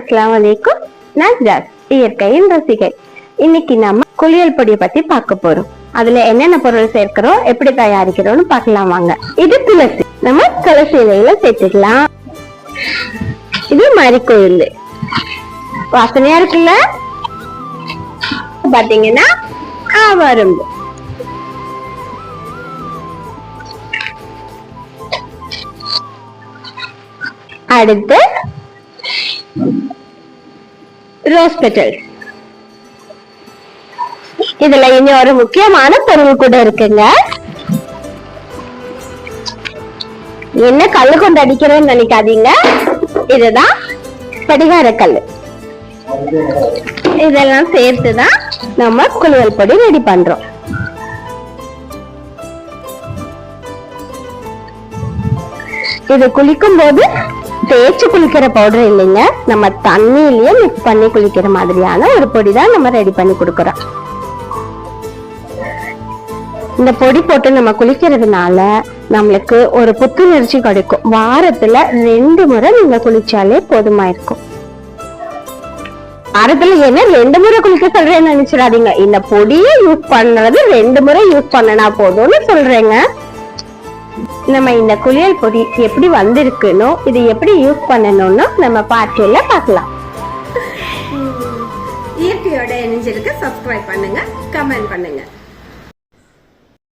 அஸ்லாம் வலைக்கும் நான் ஜாஸ் இயற்கையின் ரசிகை இன்னைக்கு நம்ம குளியல் பொடியை பத்தி பார்க்க போறோம். அதுல என்னென்ன பொருள் சேர்க்கிறோம் எப்படி தயாரிக்கிறோம்னு பார்க்கலாம் வாங்க. இது துளசி. நம்ம துளசி இலையில சேர்த்துக்கலாம். இது மறிக்கோயில் வாசனையா இருக்குல்ல? பாத்தீங்கன்னா ஆவாரம்பு அடுத்து ரோஸ் பெட்டல் இதுல இனி ஒரு முக்கியமான பொருள் கூட இருக்குங்க. என்ன கல்லு கொண்டு அடிக்கிறேன்னு நினைக்காதீங்க. இதுதான் படிகார கல்லு இதெல்லாம் சேர்த்துதான் நம்ம குழுவல் பொடி ரெடி பண்றோம். இது குளிக்கும் போது தேய்ச்சி குளிக்கிற பவுடர் இல்லைங்க. நம்ம தண்ணியிலேயே மிக்ஸ் பண்ணி குளிக்கிற மாதிரியான ஒரு பொடி தான் நம்ம ரெடி பண்ணி கொடுக்குறோம். இந்த பொடி போட்டு நம்ம குளிக்கிறதுனால நம்மளுக்கு ஒரு புத்துணர்ச்சி கிடைக்கும். வாரத்துல ரெண்டு முறை நீங்க குளிச்சாலே போதுமா இருக்கும். வாரத்துல என்ன ரெண்டு முறை குளிக்க சொல்றேன்னு நினைச்சிடாதீங்க. இந்த பொடியை யூஸ் பண்றது ரெண்டு முறை யூஸ் பண்ணனா போதும்னு சொல்றேங்க. நம்ம இந்த குளியல் பொடி எப்படி வந்திருக்குனோ இது எப்படி யூஸ் பண்ணணும்னு நம்ம பார்ட்டியில பார்க்கலாம். இயற்கையோட இணைஞ்சிருக்க சப்ஸ்கிரைப் பண்ணுங்க கமெண்ட் பண்ணுங்க.